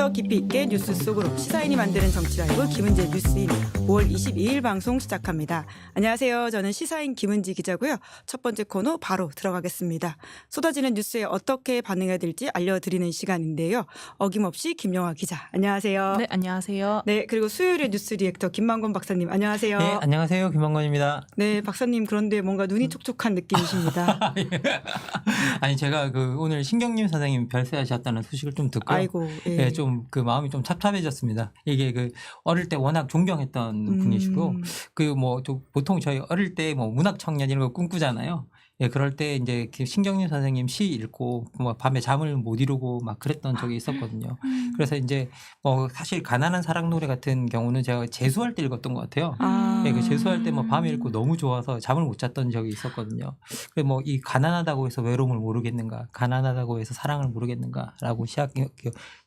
더 깊이 있게 뉴스 속으로 시사인이 만드는 정치 라이브 김은재 뉴스인 5월 22일 방송 시작합니다. 안녕하세요. 저는 시사인 김은지 기자고요. 첫 번째 코너 바로 들어가겠습니다. 쏟아지는 뉴스에 어떻게 반응해야 될지 알려드리는 시간인데요. 어김없이 김영화 기자. 안녕하세요. 네, 안녕하세요. 네, 그리고 수요일의 뉴스 리액터 김만권 박사님 안녕하세요. 네, 안녕하세요. 김원건입니다. 네, 박사님 그런데 뭔가 눈이 촉촉한 느낌이십니다. 아니 제가 그 오늘 신경림 선생님 별세하셨다는 소식을 좀 듣고요. 아이고, 예. 네, 좀그 마음이 좀 찹찹해졌습니다. 이게 그 어릴 때 워낙 존경했던 분이시고 음, 그뭐 보통 저희 어릴 때 뭐 문학 청년 이런 거 꿈꾸잖아요. 예, 그럴 때 이제 그 신경림 선생님 시 읽고 뭐 밤에 잠을 못 이루고 막 그랬던 적이 있었거든요. 그래서 이제 뭐 사실 가난한 사랑 노래 같은 경우는 제가 재수할 때 읽었던 것 같아요. 아, 예, 그 재수할 때 뭐 밤에 읽고 너무 좋아서 잠을 못 잤던 적이 있었거든요. 그래 뭐 이 가난하다고 해서 외로움을 모르겠는가, 가난하다고 해서 사랑을 모르겠는가라고 시작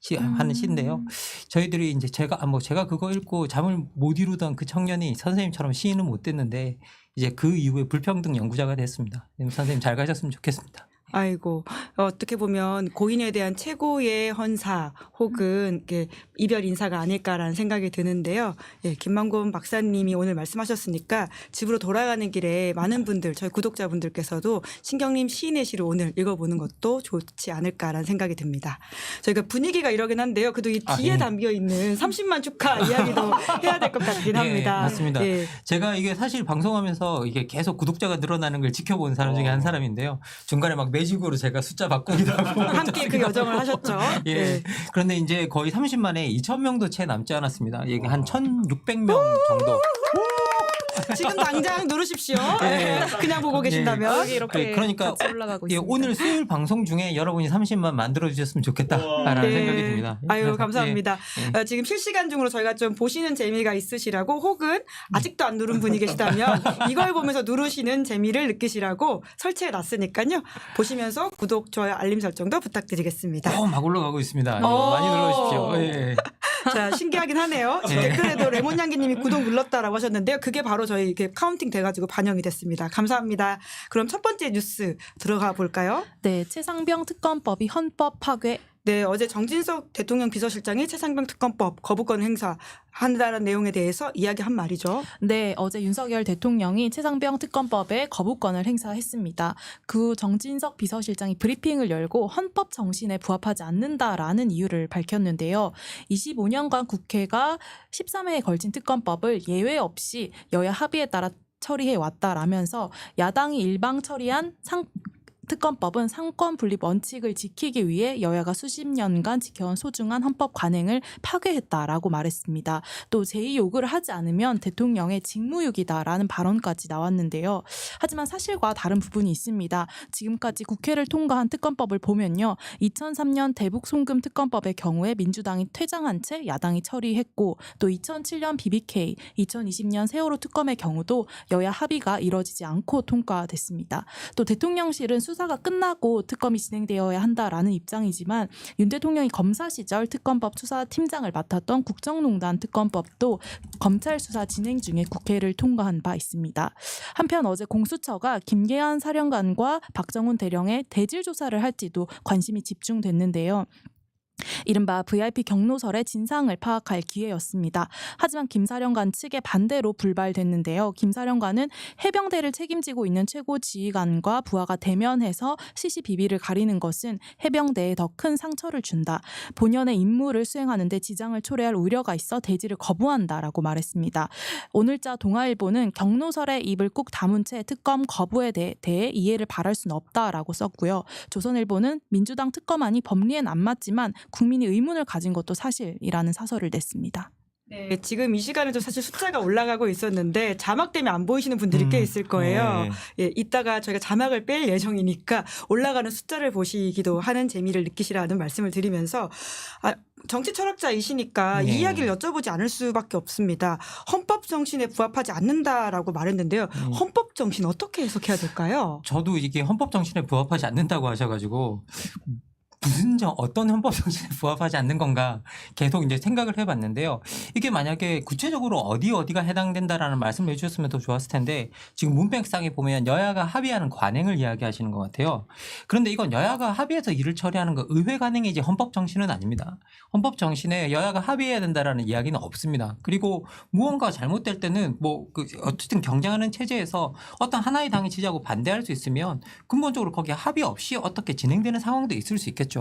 시, 하는 시인데요. 저희들이 이제 제가 아, 뭐 제가 그거 읽고 잠을 못 이루던 그 청년이 선생님처럼 시인은 못 됐는데 이제 그 이후에 불평등 연구자가 됐습니다. 선생님 잘 가셨으면 좋겠습니다. 아이고 어떻게 보면 고인에 대한 최고의 헌사 혹은 이렇게 이별 인사가 아닐까라는 생각이 드는데요. 예, 김만곤 박사님이 오늘 말씀하셨으니까 집으로 돌아가는 길에 많은 분들 저희 구독자분들께서도 신경님 시인의 시를 오늘 읽어보는 것도 좋지 않을까라는 생각이 듭니다. 저희가 분위기가 이러긴 한데요. 그래도 이 아, 뒤에 예. 담겨 있는 30만 축하 이야기도 해야 될 것 같긴 예, 합니다. 맞습니다. 예. 제가 이게 사실 방송하면서 이게 계속 구독자가 늘어나는 걸 지켜본 사람 중에 한 사람인데요. 중간에 막 매 직으로 제가 숫자 바꾸기도 하고 함께 그 여정을 하셨죠. 예. 예. 그런데 이제 거의 30만에 2,000명도 채 남지 않았습니다. 이게 한 1,600명 정도. 지금 당장 누르십시오. 예. 그냥 보고 계신다면. 여기 이렇게 그- 그러니까 같이 올라가고 예, 있습니다. 오늘 수요일 방송 중에 여러분이 30만 만들어 주셨으면 좋겠다라는 예. 생각이 듭니다. 아유 그래서, 감사합니다. 예, 예. 어, 지금 실시간 중으로 저희가 좀 보시는 재미가 있으시라고 혹은 아직도 안 누른 분이 계시다면 이걸 보면서 누르시는 재미를 느끼시라고 설치해 놨으니까요. 보시면서 구독, 좋아요, 알림 설정도 부탁드리겠습니다. 어, 막 올라가고 있습니다. 예, 어. 많이 눌러주십시오. 예. 자 신기하긴 하네요. 예. 댓글에도 레몬 향기님이 구독 눌렀다라고 하셨는데요. 그게 바로 저희 이렇게 카운팅 돼가지고 반영이 됐습니다. 감사합니다. 그럼 첫 번째 뉴스 들어가 볼까요? 네, 최상병 특검법이 헌법 파괴 네, 어제 정진석 대통령 비서실장이 최상병 특검법 거부권 행사한다는 내용에 대해서 이야기한 말이죠. 네, 어제 윤석열 대통령이 최상병 특검법에 거부권을 행사했습니다. 그 후 정진석 비서실장이 브리핑을 열고 헌법 정신에 부합하지 않는다라는 이유를 밝혔는데요. 25년간 국회가 13회에 걸친 특검법을 예외 없이 여야 합의에 따라 처리해 왔다라면서 야당이 일방 처리한 상 특검법은 상권 분립 원칙을 지키기 위해 여야가 수십 년간 지켜온 소중한 헌법 관행을 파괴했다라고 말했습니다. 또 제2 요구를 하지 않으면 대통령의 직무유기다라는 발언까지 나왔는데요. 하지만 사실과 다른 부분이 있습니다. 지금까지 국회를 통과한 특검법을 보면요. 2003년 대북 송금 특검법의 경우에 민주당이 퇴장한 채 야당이 처리했고 또 2007년 BBK, 2020년 세월호 특검의 경우도 여야 합의가 이뤄지지 않고 통과됐습니다. 또 대통령실은 수사 가 끝나고 특검이 진행되어야 한다라는 입장이지만 윤 대통령이 검사 시절 특검법 수사팀장을 맡았던 국정농단 특검법도 검찰 수사 진행 중에 국회를 통과한 바 있습니다. 한편 어제 공수처가 김계한 사령관과 박정훈 대령의 대질 조사를 할지도 관심이 집중됐는데요. 이른바 VIP 경로설의 진상을 파악할 기회였습니다. 하지만 김 사령관 측의 반대로 불발됐는데요. 김 사령관은 해병대를 책임지고 있는 최고 지휘관과 부하가 대면해서 CCBB를 가리는 것은 해병대에 더 큰 상처를 준다. 본연의 임무를 수행하는데 지장을 초래할 우려가 있어 대지를 거부한다라고 말했습니다. 오늘자 동아일보는 경로설에 입을 꾹 다문 채 특검 거부에 대, 대해 이해를 바랄 수는 없다라고 썼고요. 조선일보는 민주당 특검안이 법리엔 안 맞지만 국민이 의문을 가진 것도 사실이라는 사설을 냈습니다. 네, 지금 이 시간에도 사실 숫자가 올라가고 있었는데 자막 때문에 안 보이시는 분들이 꽤 음, 있을 거예요. 예. 예, 이따가 저희가 자막을 뺄 예정이니까 올라가는 숫자를 보시기도 하는 재미를 느끼시라는 말씀을 드리면서 아, 정치 철학자이시니까 네. 이 이야기를 여쭤보지 않을 수밖에 없습니다. 헌법 정신에 부합하지 않는다라고 말했는데요. 음. 헌법 정신 어떻게 해석해야 될까요? 저도 이게 헌법 정신에 부합하지 않는다고 하셔가지고 무슨 저 어떤 헌법 정신에 부합하지 않는 건가 계속 이제 생각을 해봤는데요. 이게 만약에 구체적으로 어디 어디가 해당된다라는 말씀을 해주셨으면 더 좋았을 텐데 지금 문맥상에 보면 여야가 합의하는 관행을 이야기하시는 것 같아요. 그런데 이건 여야가 합의해서 일을 처리하는 거 의회 관행이 이제 헌법 정신은 아닙니다. 헌법 정신에 여야가 합의해야 된다라는 이야기는 없습니다. 그리고 무언가 잘못될 때는 뭐 그 어쨌든 경쟁하는 체제에서 어떤 하나의 당이 지지하고 반대할 수 있으면 근본적으로 거기에 합의 없이 어떻게 진행되는 상황도 있을 수 있겠죠.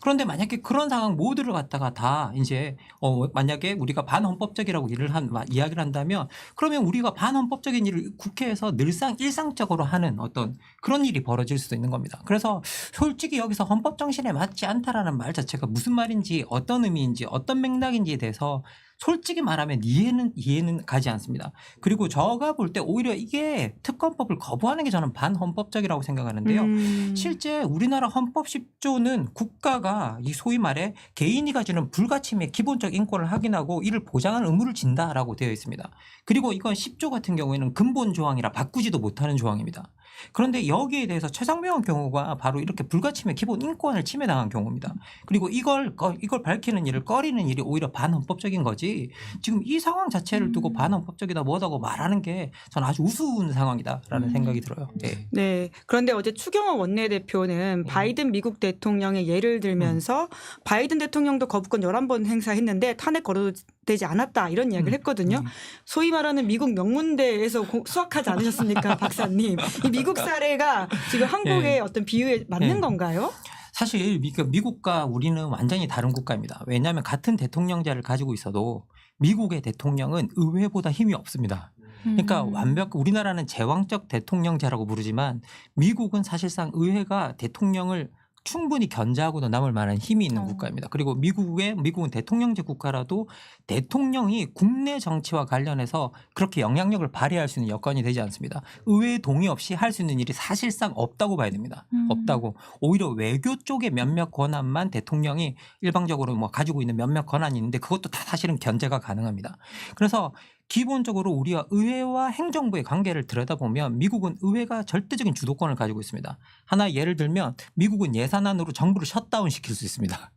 그런데 만약에 그런 상황 모두를 갖다가 다 이제 어 만약에 우리가 반헌법적이라고 일을 한 마- 이야기를 한다면 그러면 우리가 반헌법적인 일을 국회에서 늘상 일상적으로 하는 어떤 그런 일이 벌어질 수도 있는 겁니다. 그래서 솔직히 여기서 헌법 정신에 맞지 않다라는 말 자체가 무슨 말인지 어떤 의미인지 어떤 맥락인지에 대해서 솔직히 말하면 이해는 이해는 가지 않습니다. 그리고 저가 볼 때 오히려 이게 특검법을 거부하는 게 저는 반헌법적이라고 생각하는데요. 음. 실제 우리나라 헌법 10조는 국가가 이 소위 말해 개인이 가지는 불가침의 기본적 인권을 확인하고 이를 보장하는 의무를 진다라고 되어 있습니다. 그리고 이건 10조 같은 경우에는 근본 조항이라 바꾸지도 못하는 조항입니다. 그런데 여기에 대해서 최상병 경우가 바로 이렇게 불가침의 기본 인권을 침해당한 경우입니다. 그리고 이걸 꺼- 이걸 밝히는 일을 꺼리는 일이 오히려 반헌법적인 거지. 지금 이 상황 자체를 두고 음. 반헌법적이다 뭐다고 말하는 게 저는 아주 우스운 상황이다라는 음. 생각이 들어요. 예. 네. 그런데 어제 추경호 원내대표는 네. 바이든 미국 대통령의 예를 들면서 바이든 대통령도 거부권 11번 행사했는데 탄핵 거론 되지 않았다 이런 이야기를 음. 했거든요. 음. 소위 말하는 미국 명문대에서 고- 수학하지 않으셨습니까, 박사님? 이 미국 사례가 지금 한국의 네. 어떤 비유에 맞는 네. 건가요? 사실 미- 그 미국과 우리는 완전히 다른 국가입니다. 왜냐하면 같은 대통령제를 가지고 있어도 미국의 대통령은 의회보다 힘이 없습니다. 그러니까 음. 완벽 우리나라는 제왕적 대통령제라고 부르지만 미국은 사실상 의회가 대통령을 충분히 견제하고도 남을 만한 힘이 있는 어. 국가입니다. 그리고 미국의 미국은 대통령제 국가라도 대통령이 국내 정치와 관련해서 그렇게 영향력을 발휘할 수 있는 여건이 되지 않습니다. 의회 동의 없이 할 수 있는 일이 사실상 없다고 봐야 됩니다. 음. 없다고 오히려 외교 쪽의 몇몇 권한만 대통령이 일방적으로 뭐 가지고 있는 몇몇 권한이 있는데 그것도 다 사실은 견제가 가능합니다. 그래서 기본적으로 우리가 의회와 행정부의 관계를 들여다보면 미국은 의회가 절대적인 주도권을 가지고 있습니다. 하나 예를 들면 미국은 예산안으로 정부를 셧다운 시킬 수 있습니다.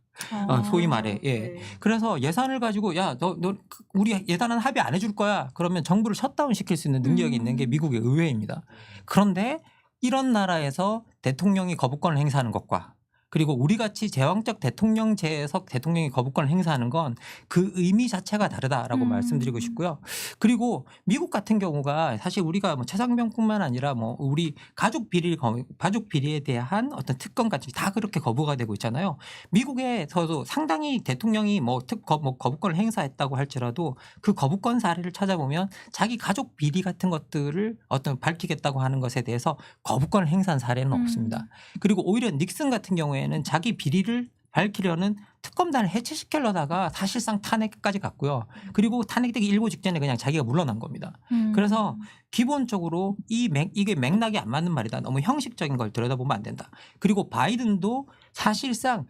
어, 소위 말해. 예. 네. 그래서 예산을 가지고 야 너 너 우리 예산안 합의 안 해줄 거야. 그러면 정부를 셧다운 시킬 수 있는 능력이 음. 있는 게 미국의 의회입니다. 그런데 이런 나라에서 대통령이 거부권을 행사하는 것과 그리고 우리 같이 제왕적 대통령제에서 대통령이 거부권을 행사하는 건 그 의미 자체가 다르다라고 음. 말씀드리고 싶고요. 그리고 미국 같은 경우가 사실 우리가 뭐 최상병뿐만 아니라 뭐 우리 가족 비리 거- 가족 비리에 대한 어떤 특권 같은 게 다 그렇게 거부가 되고 있잖아요. 미국에서도 상당히 대통령이 뭐 특거 뭐 거부권을 행사했다고 할지라도 그 거부권 사례를 찾아보면 자기 가족 비리 같은 것들을 어떤 밝히겠다고 하는 것에 대해서 거부권을 행사한 사례는 음. 없습니다. 그리고 오히려 닉슨 같은 경우에 는 자기 비리를 밝히려는 특검단을 해체시키려다가 사실상 탄핵까지 갔고요. 그리고 탄핵되기 일보 직전에 그냥 자기가 물러난 겁니다. 음. 그래서 기본적으로 이 맥, 이게 맥락이 안 맞는 말이다. 너무 형식적인 걸 들여다보면 안 된다. 그리고 바이든도 사실상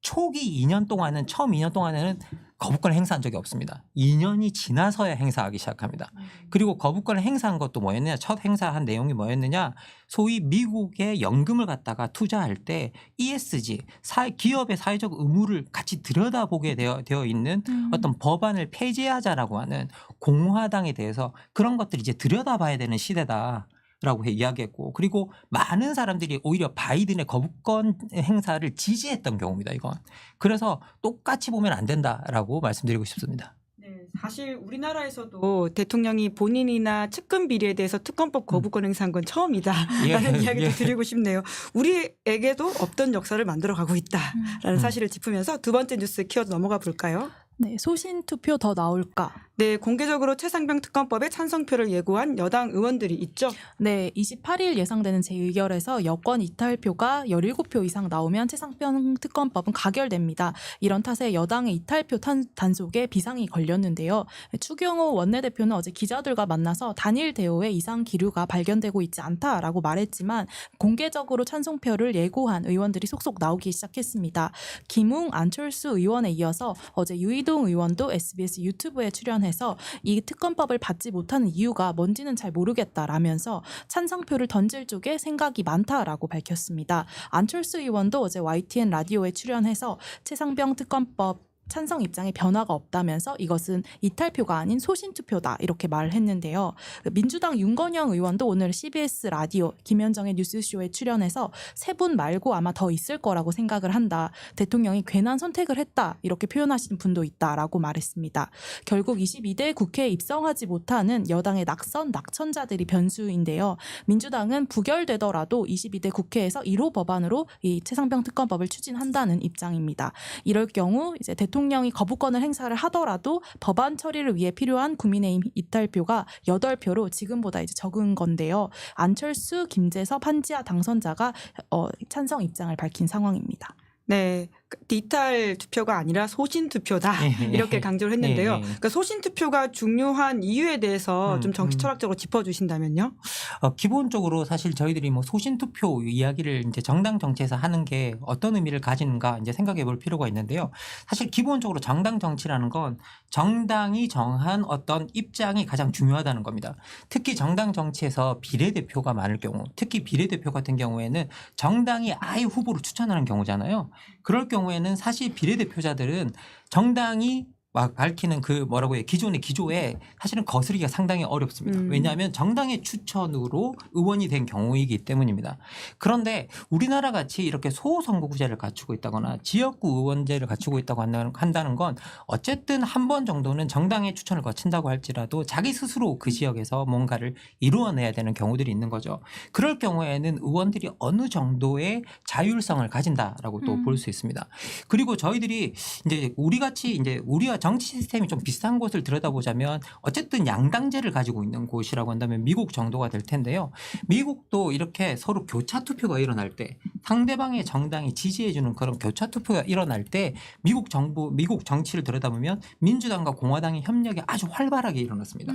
초기 2년 동안은 처음 2년 동안에는 거부권을 행사한 적이 없습니다. 2년이 지나서야 행사하기 시작합니다. 그리고 거부권을 행사한 것도 뭐였느냐? 첫 행사한 내용이 뭐였느냐? 소위 미국의 연금을 갖다가 투자할 때 ESG, 사회, 기업의 사회적 의무를 같이 들여다보게 되어, 되어 있는 음. 어떤 법안을 폐지하자라고 하는 공화당에 대해서 그런 것들을 이제 들여다봐야 되는 시대다. 라고 해 이야기했고 그리고 많은 사람들이 오히려 바이든의 거부권 행사를 지지했던 경우입니다 이건 그래서 똑같이 보면 안 된다라고 말씀드리고 싶습니다. 네, 사실 우리나라에서도 대통령이 본인이나 측근 비리에 대해서 특검법 거부권 행사한 건 처음이다라는 예, 이야기도 예. 드리고 싶네요. 우리에게도 없던 역사를 만들어 가고 있다라는 음. 사실을 짚으면서 두 번째 뉴스 키워드 넘어가 볼까요? 네, 소신 투표 더 나올까? 네, 공개적으로 최상병 특검법에 찬성표를 예고한 여당 의원들이 있죠. 네, 28일 예상되는 제2결에서 여권 이탈표가 17표 이상 나오면 최상병 특검법은 가결됩니다. 이런 탓에 여당의 이탈표 탄- 단속에 비상이 걸렸는데요. 추경호 원내대표는 어제 기자들과 만나서 단일 대우에 이상 기류가 발견되고 있지 않다라고 말했지만 공개적으로 찬성표를 예고한 의원들이 속속 나오기 시작했습니다. 김웅, 안철수 의원에 이어서 어제 유이도 한동훈 의원도 SBS 유튜브에 출연 해서 이 특검법을 받지 못하는 이유가 뭔지는 잘 모르겠다라면서 찬성표를 던질 쪽에 생각이 많다라고 밝혔습니다. 안철수 의원도 어제 YTN 라디오에 출연해서 최상병 특검법 찬성 입장에 변화가 없다면서 이것은 이탈표가 아닌 소신 투표다 이렇게 말을 했는데요. 민주당 윤건영 의원도 오늘 CBS 라디오 김현정의 뉴스쇼에 출연해서 세 분 말고 아마 더 있을 거라고 생각을 한다. 대통령이 괜한 선택을 했다 이렇게 표현하신 분도 있다라고 말했습니다. 결국 22대 국회에 입성하지 못하는 여당의 낙선 낙천자들이 변수인데요. 민주당은 부결되더라도 22대 국회에서 1호 법안으로 이 최상병 특검법을 추진한다는 입장입니다. 이럴 경우 이제 대통령 이 거부권을 행사를 하더라도 법안 처리를 위해 필요한 국민의힘 이탈표가 8표로 지금보다 이제 적은 건데요. 안철수, 김재섭, 한지아 당선자가 어, 찬성 입장을 밝힌 상황입니다. 네. 그 이탈 투표가 아니라 소신 투표다. 예, 예. 이렇게 강조를 했는데요. 예, 예. 그러니까 소신 투표가 중요한 이유에 대해서 음, 좀 정치 음. 철학적으로 짚어 주신다면요. 어, 기본적으로 사실 저희들이 뭐 소신 투표 이야기를 이제 정당 정치에서 하는 게 어떤 의미를 가지는가 이제 생각해 볼 필요가 있는데요. 사실 기본적으로 정당 정치라는 건 정당이 정한 어떤 입장이 가장 중요하다는 겁니다. 특히 정당 정치에서 비례대표가 많을 경우, 특히 비례대표 같은 경우에는 정당이 아예 후보를 추천하는 경우잖아요. 그럴 경우 에는 사실 비례대표자들은 정당이 막 밝히는 그 뭐라고 해요 기존의 기조에 사실은 거스르기가 상당히 어렵습니다. 음. 왜냐하면 정당의 추천으로 의원이 된 경우이기 때문입니다. 그런데 우리나라 같이 이렇게 소선거구제를 갖추고 있다거나 지역구 의원제를 갖추고 있다고 한다는- 건 어쨌든 한 번 정도는 정당의 추천을 거친다고 할지라도 자기 스스로 그 지역에서 뭔가를 이루어내야 되는 경우들이 있는 거죠. 그럴 경우에는 의원들이 어느 정도의 자율성을 가진다라고 또 음. 볼수 있습니다. 그리고 저희들이 이제 우리 같이 이제 우리와 정치 시스템이 좀 비슷한 곳을 들여다보자면 어쨌든 양당제를 가지고 있는 곳이라고 한다면 미국 정도가 될 텐데요. 미국도 이렇게 서로 교차 투표가 일어날 때 상대방의 정당이 지지해주는 그런 교차 투표가 일어날 때 미국 정부, 미국 정치를 들여다보면 민주당과 공화당의 협력이 아주 활발하게 일어났습니다.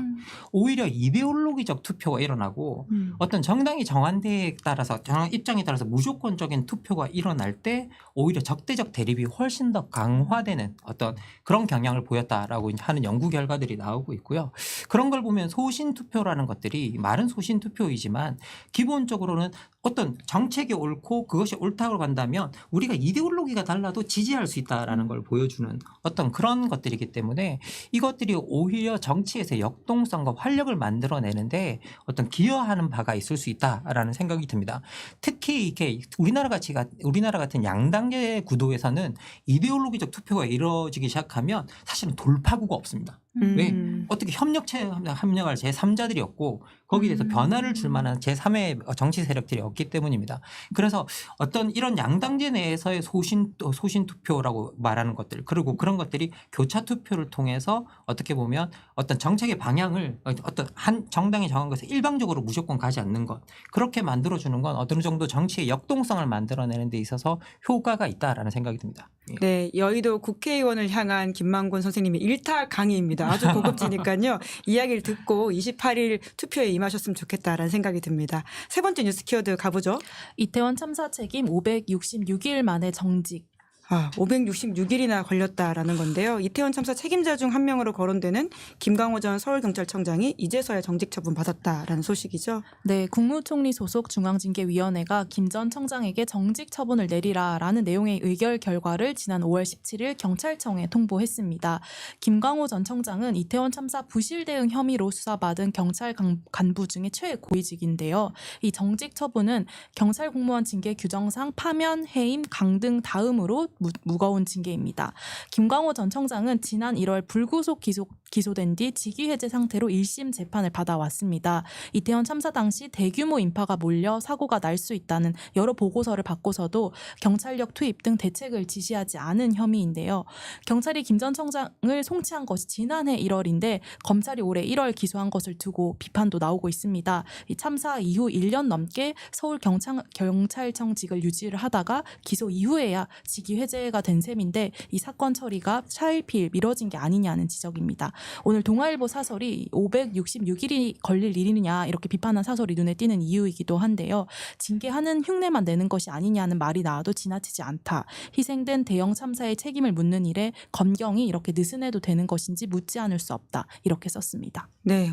오히려 이데올로기적 투표가 일어나고 음. 어떤 정당이 정한 데에 따라서 정한 입장에 따라서 무조건적인 투표가 일어날 때 오히려 적대적 대립이 훨씬 더 강화되는 어떤 그런 경향을 보였다라고 이제 하는 연구 결과들이 나오고 있고요. 그런 걸 보면 소신 투표라는 것들이 말은 소신 투표이지만 기본적으로는 어떤 정책이 옳고 그것이 옳다고 간다면 우리가 이데올로기가 달라도 지지할 수 있다라는 걸 보여주는 어떤 그런 것들이기 때문에 이것들이 오히려 정치에서 역동성과 활력을 만들어내는데 어떤 기여하는 바가 있을 수 있다라는 생각이 듭니다. 특히 이렇게 우리나라 같이 가- 우리나라 같은 양당제 구도에서는 이데올로기적 투표가 이루어지기 시작하면 사실은 돌파구가 없습니다. 왜? 음. 어떻게 협력체 협력할 제 3자들이 없고 거기에 대해서 음. 변화를 줄 만한 제 3의 정치 세력들이 없기 때문입니다. 그래서 어떤 이런 양당제 내에서의 소신 또 소신 투표라고 말하는 것들 그리고 그런 것들이 교차 투표를 통해서 어떻게 보면 어떤 정책의 방향을 어떤 한 정당이 정한 것을 일방적으로 무조건 가지 않는 것 그렇게 만들어 주는 건 어느 정도 정치의 역동성을 만들어내는 데 있어서 효과가 있다라는 생각이 듭니다. 예. 네, 여의도 국회의원을 향한 김만곤 선생님의 일타 강의입니다. 아주 고급지니까요. 이야기를 듣고 28일 투표에 임하셨으면 좋겠다라는 생각이 듭니다. 세 번째 뉴스 키워드 가보죠. 이태원 참사 책임 566일 만에 정직. 아, 566일이나 걸렸다라는 건데요. 이태원 참사 책임자 중 한 명으로 거론되는 김강호 전 서울경찰청장이 이제서야 정직 처분 받았다라는 소식이죠. 네, 국무총리 소속 중앙징계위원회가 김 전 청장에게 정직 처분을 내리라라는 내용의 의결 결과를 지난 5월 17일 경찰청에 통보했습니다. 김광호 전 청장은 이태원 참사 부실 대응 혐의로 수사받은 경찰 간- 간부 중에 최고위직인데요. 이 정직 처분은 경찰 공무원 징계 규정상 파면, 해임, 강 등 다음으로 무, 무거운 징계입니다. 김광호 전 청장은 지난 1월 불구속 기소, 기소된 뒤 직위 해제 상태로 1심 재판을 받아왔습니다. 이태원 참사 당시 대규모 인파가 몰려 사고가 날 수 있다는 여러 보고서를 받고서도 경찰력 투입 등 대책을 지시하지 않은 혐의인데요. 경찰이 김 전 청장을 송치한 것이 지난해 1월인데 검찰이 올해 1월 기소한 것을 두고 비판도 나오고 있습니다. 이 참사 이후 1년 넘게 서울 경찰, 경찰청직을 유지를 하다가 기소 이후에야 직위 해제 해제가 된 셈인데 이 사건 처리가 차일피일 미뤄진 게 아니냐는 지적입니다. 오늘 동아일보 사설이 566일이 걸릴 일이냐 이렇게 비판한 사설이 눈에 띄는 이유이기도 한데요. 징계하는 흉내만 내는 것이 아니냐는 말이 나와도 지나치지 않다. 희생된 대형 참사의 책임을 묻는 일에 검경이 이렇게 느슨해도 되는 것인지 묻지 않을 수 없다. 이렇게 썼습니다. 네,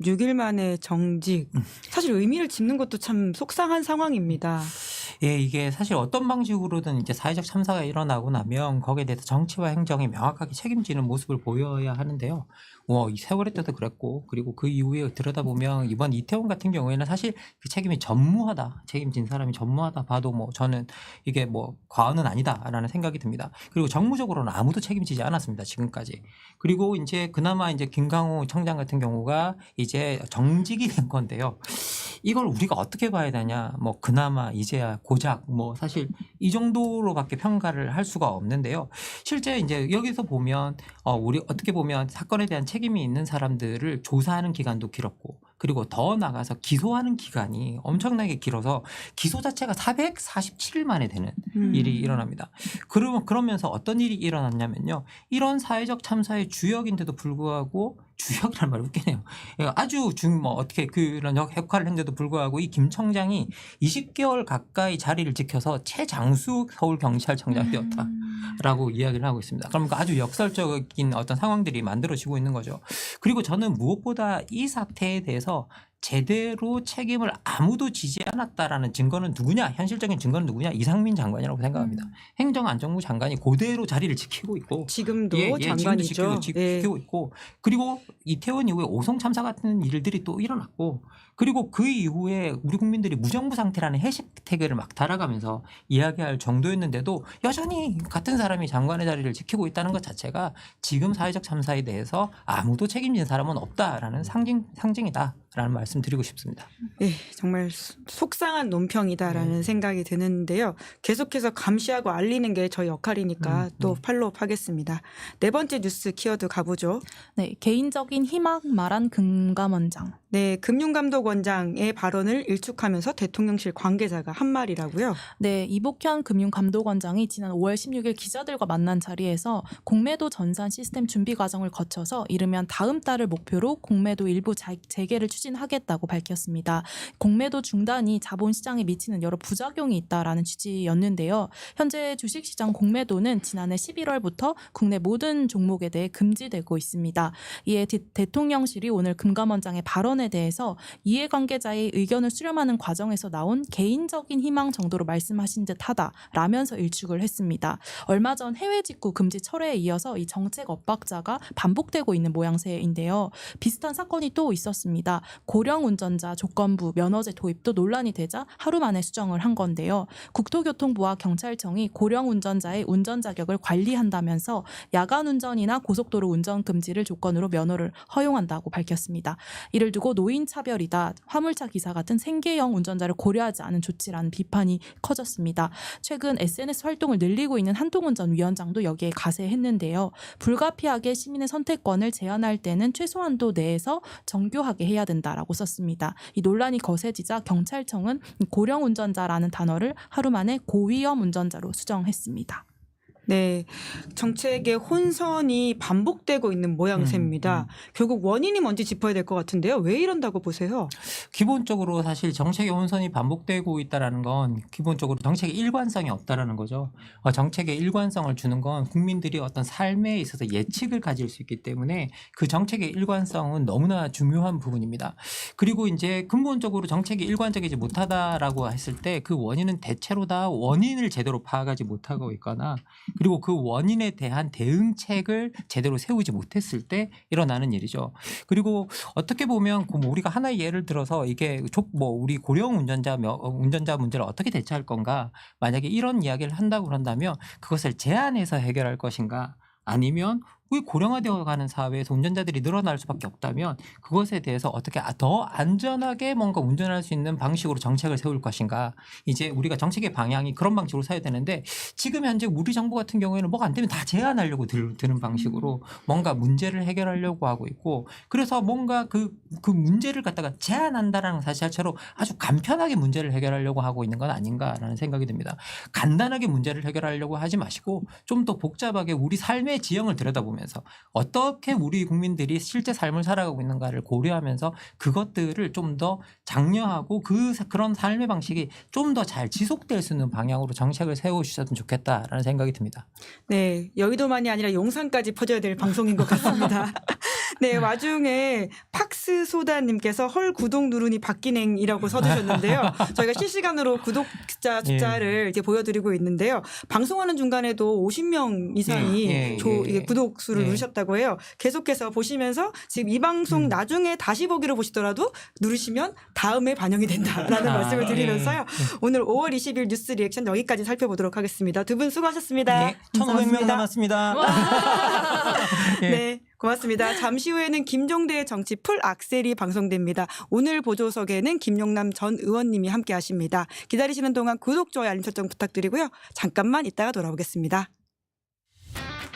566일 만에 정직. 음. 사실 의미를 짚는 것도 참 속상한 상황입니다. 예, 이게 사실 어떤 방식으로든 이제 사회적 참사가 일어나고 나면 거기에 대해서 정치와 행정이 명확하게 책임지는 모습을 보여야 하는데요. 어, 이 세월의 때도 그랬고 그리고 그 이후에 들여다보면 이번 이태원 같은 경우에는 사실 그 책임이 전무하다. 책임진 사람이 전무하다 봐도 뭐 저는 이게 뭐 과언은 아니다라는 생각이 듭니다. 그리고 정무적으로는 아무도 책임지지 않았습니다. 지금까지. 그리고 이제 그나마 이제 김강호 청장 같은 경우가 이제 정직이 된 건데요. 이걸 우리가 어떻게 봐야 되냐? 뭐 그나마 이제야 고작 뭐 사실 이 정도로밖에 평가를 할 수가 없는데요. 실제 이제 여기서 보면 어 우리 어떻게 보면 사건에 대한 책임이 있는 사람들을 조사하는 기간도 길었고 그리고 더 나가서 기소하는 기간이 엄청나게 길어서 기소 자체가 447일 만에 되는 음. 일이 일어납니다. 그러면 그러면서 어떤 일이 일어났냐면요. 이런 사회적 참사의 주역인데도 불구하고 주역이라는 말이 웃기네요. 예, 아주 중 뭐 어떻게 그런 역- 역할을 했는데도 불구하고 이 김 청장이 20개월 가까이 자리를 지켜서 최장수 서울 경찰청장이 되었다. 라고 이야기를 하고 있습니다. 그러니까 아주 역설적인 어떤 상황들이 만들어지고 있는 거죠. 그리고 저는 무엇보다 이 사태에 대해서 제대로 책임을 아무도 지지 않았다라는 증거는 누구냐? 현실적인 증거는 누구냐? 이상민 장관이라고 생각합니다. 행정안전부 장관이 그대로 자리를 지키고 있고 지금도 예, 예, 지금도 장관이죠. 지키고, 지- 예. 지키고 있고 그리고 이태원 이후에 오송 참사 같은 일들이 또 일어났고 그리고 그 이후에 우리 국민들이 무정부 상태라는 해시태그를 막 달아가면서 이야기할 정도였는데도 여전히 같은 사람이 장관의 자리를 지키고 있다는 것 자체가 지금 사회적 참사에 대해서 아무도 책임진 사람은 없다라는 상징 상징이다라는 말씀 드리고 싶습니다. 예, 정말 소- 속상한 논평이다라는 네. 생각이 드는데요. 계속해서 감시하고 알리는 게 저희 역할이니까 음, 또 네. 팔로우 하겠습니다. 네 번째 뉴스 키워드 가보죠. 네, 개인적인 희망 말한 금감원장. 네, 금융감독원장의 발언을 일축하면서 대통령실 관계자가 한 말이라고요. 네, 이복현 금융감독원장이 지난 5월 16일 기자들과 만난 자리에서 공매도 전산 시스템 준비 과정을 거쳐서 이르면 다음 달을 목표로 공매도 일부 자- 재개를 추진하 겠다고 밝혔습니다. 공매도 중단이 자본시장에 미치는 여러 부작용이 있다라는 취지였는데요. 현재 주식시장 공매도는 지난해 11월부터 국내 모든 종목에 대해 금지되고 있습니다. 이에 대- 대통령실이 오늘 금감원장의 발언에 대해서 이해관계자의 의견을 수렴하는 과정에서 나온 개인적인 희망 정도로 말씀하신 듯하다 라면서 일축을 했습니다. 얼마 전 해외 직구 금지 철회에 이어서 이 정책 엇박자가 반복되고 있는 모양새인데요. 비슷한 사건이 또 있었습니다. 고령 운전자 조건부 면허제 도입도 논란이 되자 하루 만에 수정을 한 건데요. 국토교통부와 경찰청이 고령 운전자의 운전 자격을 관리한다면서 야간 운전이나 고속도로 운전 금지를 조건으로 면허를 허용한다고 밝혔습니다. 이를 두고 노인 차별이다. 화물차 기사 같은 생계형 운전자를 고려하지 않은 조치라는 비판이 커졌습니다. 최근 SNS 활동을 늘리고 있는 한통운전 위원장도 여기에 가세했는데요. 불가피하게 시민의 선택권을 제한할 때는 최소한도 내에서 정교하게 해야 된다라고 썼습니다. 이 논란이 거세지자 경찰청은 고령 운전자라는 단어를 하루 만에 고위험 운전자로 수정했습니다. 네, 정책의 혼선이 반복되고 있는 모양새입니다. 음, 음. 결국 원인이 뭔지 짚어야 될 것 같은데요. 왜 이런다고 보세요? 기본적으로 사실 정책의 혼선이 반복되고 있다라는 건 기본적으로 정책의 일관성이 없다라는 거죠. 어, 정책의 일관성을 주는 건 국민들이 어떤 삶에 있어서 예측을 가질 수 있기 때문에 그 정책의 일관성은 너무나 중요한 부분입니다. 그리고 이제 근본적으로 정책이 일관적이지 못하다라고 했을 때 그 원인은 대체로 다 원인을 제대로 파악하지 못하고 있거나 그리고 그 원인에 대한 대응책을 제대로 세우지 못했을 때 일어나는 일이죠. 그리고 어떻게 보면 그뭐 우리가 하나의 예를 들어서 이게 족- 뭐 우리 고령 운전자 며- 어, 운전자 문제를 어떻게 대처할 건가 만약에 이런 이야기를 한다고 그런다면 그것을 제한해서 해결할 것인가 아니면 고령화되어 가는 사회에서 운전자들이 늘어날 수밖에 없다면 그것에 대해서 어떻게 아- 더 안전하게 뭔가 운전할 수 있는 방식으로 정책을 세울 것인가. 이제 우리가 정책의 방향이 그런 방식으로 서야 되는데 지금 현재 우리 정부 같은 경우에는 뭐가 안 되면 다 제한하려고 들, 드는 방식으로 뭔가 문제를 해결하려고 하고 있고 그래서 뭔가 그, 그 문제를 갖다가 제한한다라는 사실 자체로 아주 간편하게 문제를 해결하려고 하고 있는 건 아닌가라는 생각이 듭니다. 간단하게 문제를 해결하려고 하지 마시고 좀 더 복잡하게 우리 삶의 지형을 들여다보면 서 어떻게 우리 국민들이 실제 삶을 살아가고 있는가를 고려하면서 그것들을 좀 더 장려하고 그 그런 삶의 방식이 좀 더 잘 지속될 수 있는 방향으로 정책을 세워 주셨으면 좋겠다라는 생각이 듭니다. 네, 여의도만이 아니라 용산까지 퍼져야 될 방송인 것 같습니다. 네, 와중에 팍스 소다님께서 헐 구독 누르니 바뀌냉이라고 써주셨는데요. 저희가 실시간으로 구독자 숫자를 이제 보여드리고 있는데요. 방송하는 중간에도 50명 이상이 예, 예, 조- 예, 이게 예. 구독 수를 예. 누르셨다고 해요. 계속해서 보시면서 지금 이 방송 음. 나중에 다시 보기로 보시더라도 누르시면 다음에 반영이 된다라는 아, 말씀을 드리면서요. 예. 오늘 5월 20일 뉴스 리액션 여기까지 살펴보도록 하겠습니다. 두 분 수고하셨습니다. 네, 1,500명 감사합니다. 남았습니다. 예. 네, 고맙습니다. 잠시 후에는 김종대의 정치 풀 악셀이 방송됩니다. 오늘 보조석에는 김용남 전 의원님이 함께 하십니다. 기다리시는 동안 구독, 좋아요, 알림 설정 부탁드리고요. 잠깐만 이따가 돌아오겠습니다.